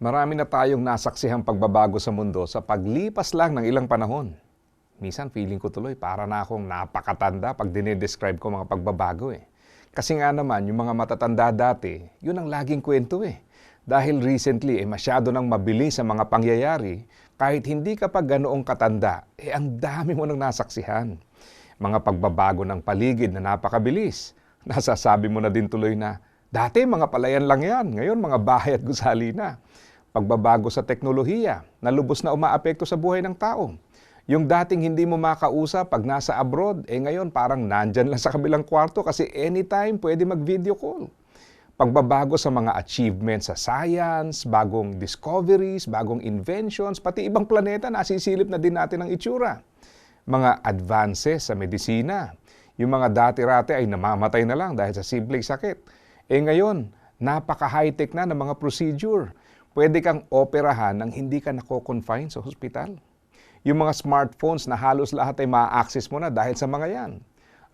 Marami na tayong nasaksihang pagbabago sa mundo sa paglipas lang ng ilang panahon. Minsan feeling ko tuloy para na akong napakatanda pag dinidescribe ko mga pagbabago eh. Kasi nga naman, yung mga matatanda dati, yun ang laging kwento eh. Dahil recently, eh, masyado nang mabilis ang mga pangyayari, kahit hindi ka pa ganoong katanda, eh ang dami mo nang nasaksihan. Mga pagbabago ng paligid na napakabilis. Nasasabi mo na din tuloy na, dati mga palayan lang yan, ngayon mga bahay at gusali na. Pagbabago sa teknolohiya na lubos na umaapekto sa buhay ng tao. Yung dating hindi mo makausap pag nasa abroad, eh ngayon parang nandyan lang sa kabilang kwarto kasi anytime pwede mag-video call. Pagbabago sa mga achievements sa science, bagong discoveries, bagong inventions, pati ibang planeta nasisilip na din natin ang itsura. Mga advances sa medisina. Yung mga dati-rati ay namamatay na lang dahil sa simpleng sakit. Eh ngayon, napaka-high-tech na ng mga procedure. Pwede kang operahan nang hindi ka nako-confine sa hospital. Yung mga smartphones na halos lahat ay ma-access mo na dahil sa mga yan.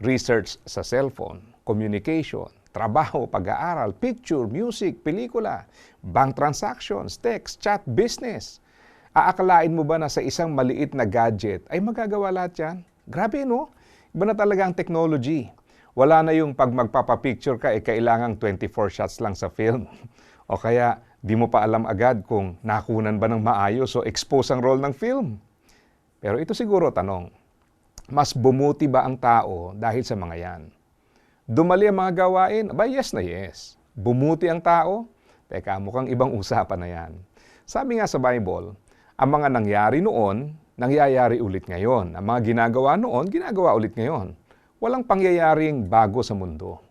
Research sa cellphone, communication, trabaho, pag-aaral, picture, music, pelikula, bank transactions, text, chat, business. Aakalain mo ba na sa isang maliit na gadget ay magagawa lahat yan? Grabe no? Iba na talaga ang technology. Wala na yung pag magpapapicture ka, eh kailangang 24 shots lang sa film. O kaya, di mo pa alam agad kung nakunan ba ng maayos o expose ang role ng film. Pero ito siguro tanong, mas bumuti ba ang tao dahil sa mga yan? Dumali ang mga gawain? Aba, yes na yes. Bumuti ang tao? Teka, mukhang ibang usapan na yan. Sabi nga sa Bible, ang mga nangyari noon, nangyayari ulit ngayon. Ang mga ginagawa noon, ginagawa ulit ngayon. Walang pangyayaring bago sa mundo.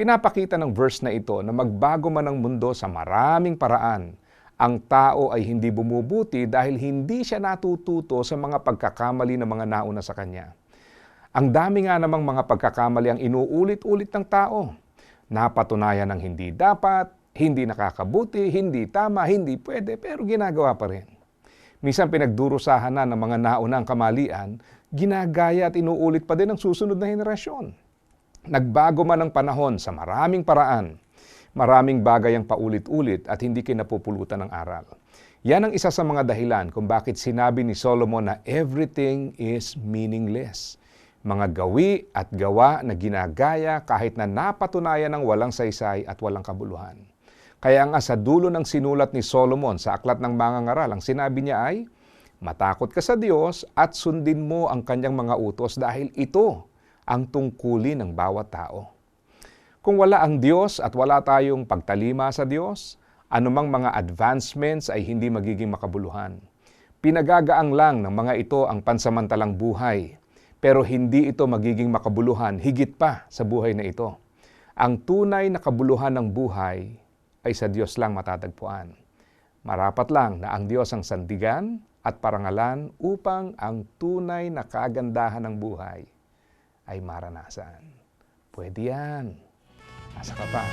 Pinapakita ng verse na ito na magbago man ang mundo sa maraming paraan. Ang tao ay hindi bumubuti dahil hindi siya natututo sa mga pagkakamali ng mga nauna sa kanya. Ang dami nga namang mga pagkakamali ang inuulit-ulit ng tao. Napatunayan ng hindi dapat, hindi nakakabuti, hindi tama, hindi pwede, pero ginagawa pa rin. Minsan pinagdurusahan na ng mga naunang kamalian, ginagaya at inuulit pa din ng susunod na henerasyon. Nagbago man ang panahon sa maraming paraan, maraming bagay ang paulit-ulit at hindi kinapupulutan ng aral. Yan ang isa sa mga dahilan kung bakit sinabi ni Solomon na everything is meaningless mga gawi at gawa na ginagaya kahit na napatunayan ng walang saysay at walang kabuluhan. Kaya nga sa dulo ng sinulat ni Solomon sa Aklat ng Mga Ngaral, ang sinabi niya ay, Matakot ka sa Diyos at sundin mo ang kanyang mga utos dahil ito ang tungkulin ng bawat tao. Kung wala ang Diyos at wala tayong pagtalima sa Diyos, anumang mga advancements ay hindi magiging makabuluhan. Pinagagaang lang ng mga ito ang pansamantalang buhay pero hindi ito magiging makabuluhan higit pa sa buhay na ito. Ang tunay na kabuluhan ng buhay ay sa Diyos lang matatagpuan. Marapat lang na ang Diyos ang sandigan at parangalan upang ang tunay na kagandahan ng buhay ay maranasan. Pwede yan. Asa ka pa?